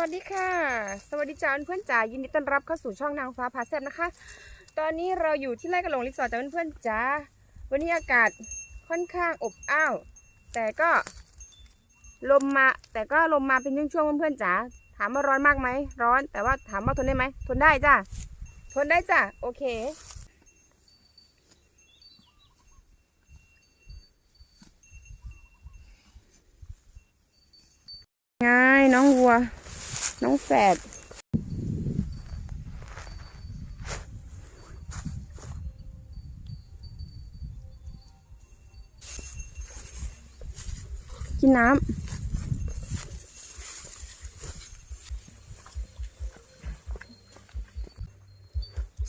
วัสดีค่ะ สวัสดีจ้าเพื่อนๆจ๋ายินดีต้อนรับเข้าสู่ช่องนางฟ้าพาแซบนะคะ ตอนนี้เราอยู่ที่ไร่กระหลงรีสอร์ทจ้าเพื่อนๆจ๋าวันนี้อากาศค่อนข้างอบอ้าวแต่ก็ลมมาแต่ก็ลมมาเป็นช่วงๆเพื่อนๆจ๋าถามว่าร้อนมากไหมร้อน แต่ว่าถามว่าทนได้ไหมทนได้จ้าทนได้จ้าโอเคไงน้องวัว น้องแฝดกินน้ำ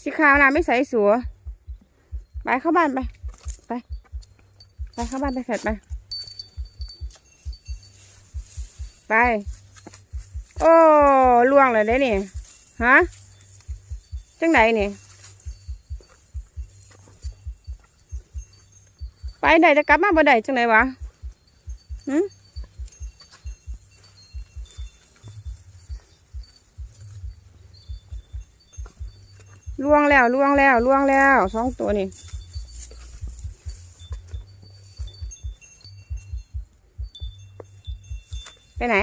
สีขาวน้ำไม่ใส่สัว ไปเข้าบ้านไป ไป ไปเข้าบ้านไปแฝดไป ไป โอ้ล่วงเลยเด้นี่ฮะจังไหนนี่ ไปได้จะกลับมาบ่ได้จังไหนวะหืมล่วงแล้วล่วงแล้วล่วงแล้วสองตัวนี่ไปไหน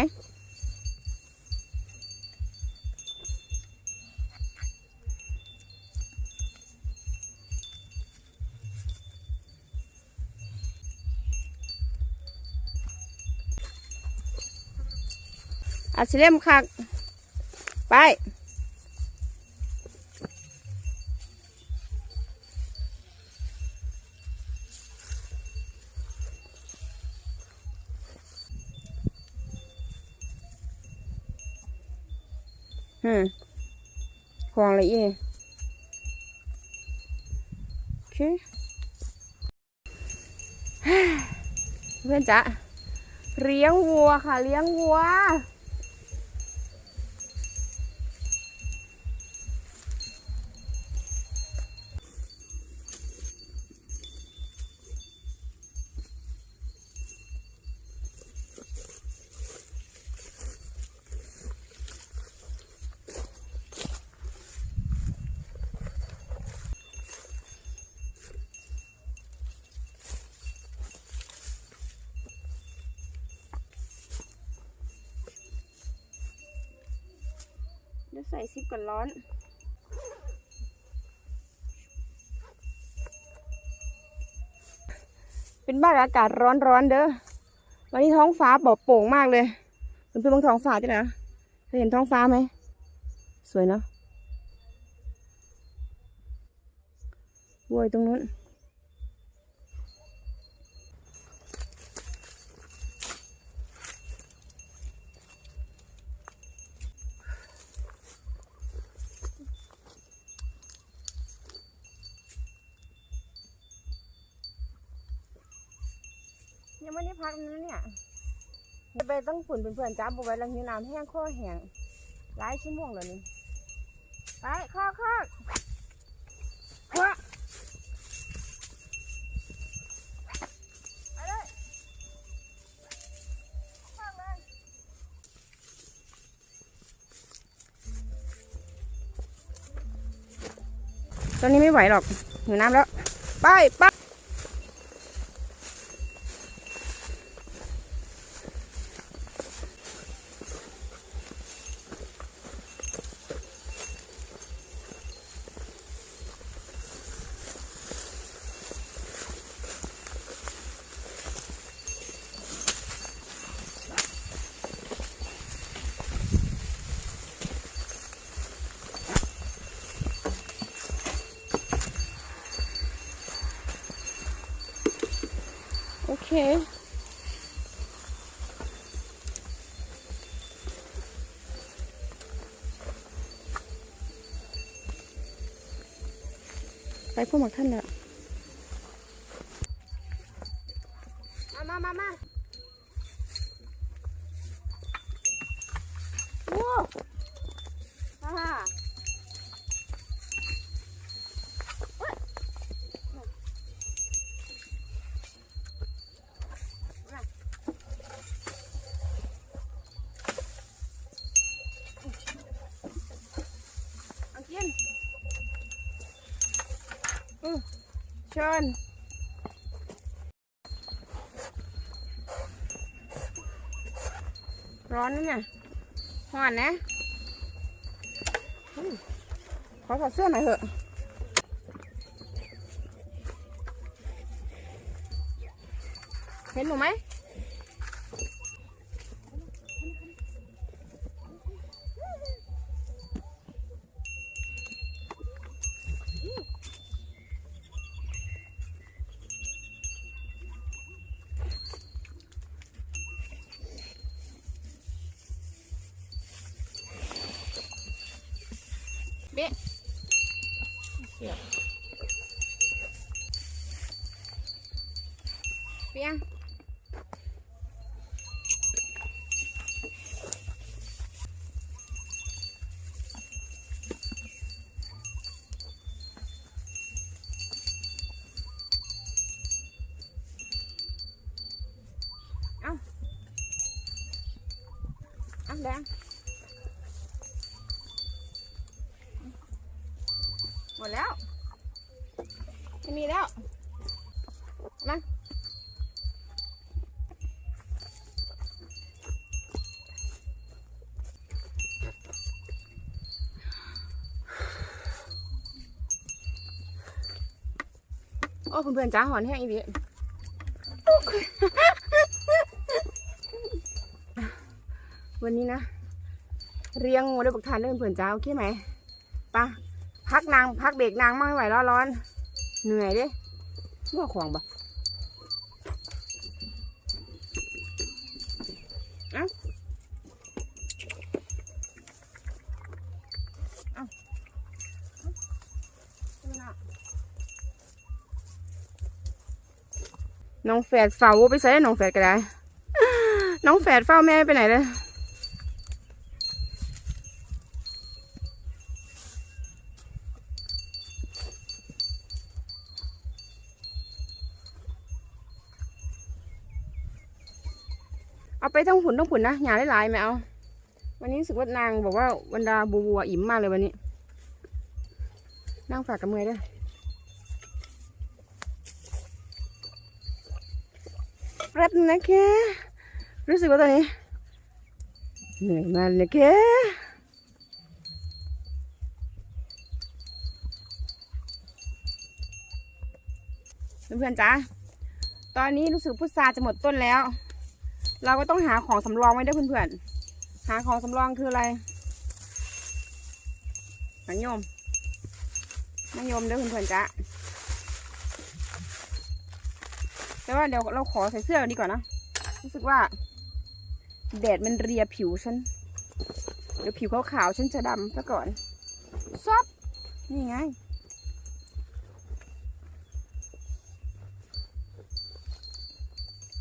อาชิเล่มคัก ไป อืมห่วงอะไรอีโอเคเพื่อนจ๊ะเลี้ยงวัวค่ะ เลี้ยงวัว ดี๋ยวใส่ซิปก่อนร้อน เป็นบ้านอากาศร้อนๆเด้อ วันนี้ท้องฟ้าปลอดโปร่งมากเลยเพื่อนๆมองท้องฟ้าจ้ะนะเคยเห็นท้องฟ้าไหม สวยเนาะบวยตรงนู้น ยังไม่ได้พักนะเนี่ยจะ ไปต้องฝุ่นเพื่อนๆจ้าบไว้แล้วหิวน้ำแห้งข้อแห้งหลายชั่วโมงแล้วนี่ไปข้อข้อข้อไปเลยข้อเลยตอนนี้ไม่ไหวหรอกหิวน้ำแล้ว ไปไป โอเค ไปพวกหมักท่านแล้วมามามา เชิญร้อนนะเนี่ยห่อนนะขอถอดเสื้อหน่อยเถอะเห็นหนูไหม เบ๊ะเสียบเปียงเอาเอาแดง ดแล้ว ไม่มีแล้ว มาโอ้เพื่อนๆจ้าหอนแห้งอีกวันนี้นะ เรียงงูด้วยบักทานเรื่องเพื่อนจ้าโอเคไหมปะ พักนางพักเบรกนางมากไม่ไหวร้อนร้อนเหนื่อยด้มั่วของบ่เอ้าเอ้าน้องแฝดเฝ้าไปใส่น้องแฝดก็ได้ น้องแฝดเฝ้าแม่ไปไหนเลย ผุนทั้งผุนนะหยาหลายๆไม่เอา วันนี้รู้สึกว่านางบอกว่าบรรดาบัวอิ่มมากเลยวันนี้ นั่งฝากกับมือด้วยแป๊บนึงนะแค่รู้สึกว่าตอนนี้เหนื่อยมากเลยแค่เพื่อนๆจ้าตอนนี้รู้สึกพุทราจะหมดต้นแล้ว เราก็ต้องหาของสำรองไว้ด้วยเพื่อนๆ หาของสำรองคืออะไรมะยมมะยมเด้อเพื่อนๆจ้าแต่ว่าเดี๋ยวเราขอใส่เสื้อนดีกว่านะรู้สึกว่าแดดมันเรียผิวฉัน เดี๋ยวผิวขาวๆฉันจะดำซะก่อนซอบนี่ไง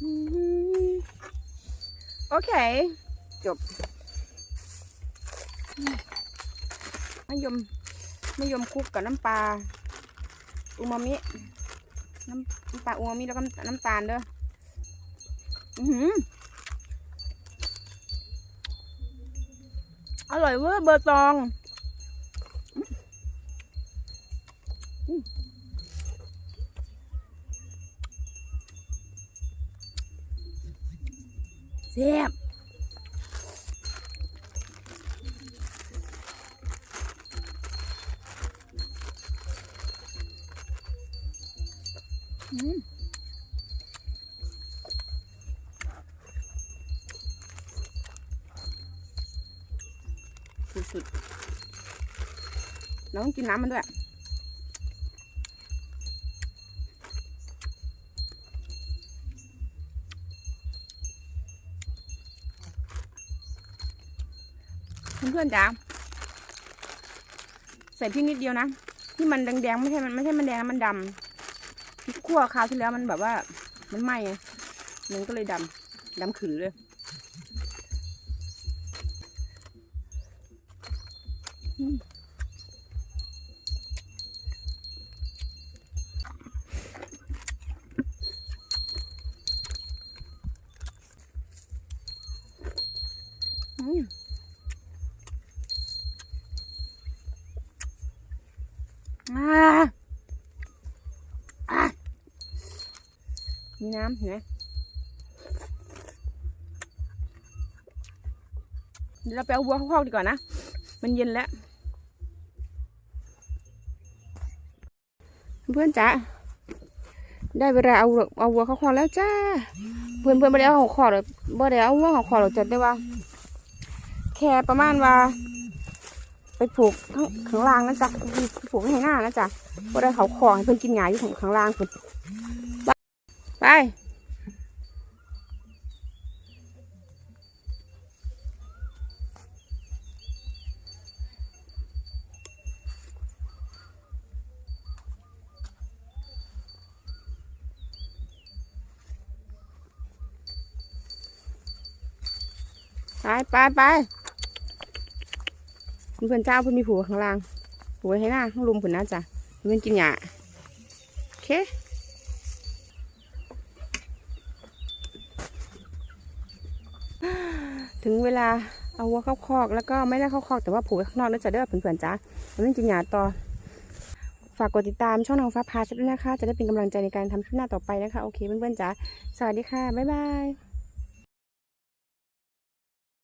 อืม เค จบอืมมะยมมะยมคลุกกับน้ำปลาอูมามิ น้ำน้ำปลาอูมามิแล้วก็น้ำตาลเด้ออือหืออร่อยเวอร์เบอร์ตอง แซ่บอืมสุดๆเราต้องกินน้ำมันด้วย พื่อนๆจ้าใส่พริกนิดเดียวนะที่มันแดงๆไม่ใช่มันไม่ใช่มันแดงมันดำพริกขั่วคราวที่แล้วมันแบบว่า มันไหม้มันก็เลยดำดำขือเลยอืม มีน้ำเห็นไหมเดี๋ยวเราไปเอาวัวเข้าๆดีกว่านะ มันเย็นแล้ว เพื่อนจ๋าได้เวลาเอาเอาวัวเข้าคอแล้วจ้า เพื่อนเพื่อนไม่ได้เอาของคอหรอกบ่ได้เอาวัวของคอหรอจัดได้ว่า แค่ประมาณว่า ผูกข้างข้างล่างนะจ๊ะผูกไม่ให้หน้านะจ๊ะบ่ได้เขาคอให้เพื่อนกินหญ้าอยู่ข้างข้างล่างคุณไปไปไปไปไป เพื่อนเจ้าเพื่อนมีผูกข้างล่างผูกไว้ให้หน้าข้างลุมผุนนะจ๊ะเพื่อนกินหญ้าโอเคถึงเวลาเอาวัวเข้าคอกแล้วก็ไม่ได้เข้าคอกแต่ว่าผูกไว้ข้างนอกนะจ๊ะเด้อเพื่อนๆจ้าเพื่อนกินหญ้าต่อฝากกดติดตามช่องนางฟ้าพาชัดด้วยนะคะ จะได้เป็นกำลังใจในการทำคลิปหน้าต่อไปนะคะ โอเคเพื่อนๆจ้าสวัสดีค่ะ บ๊ายบาย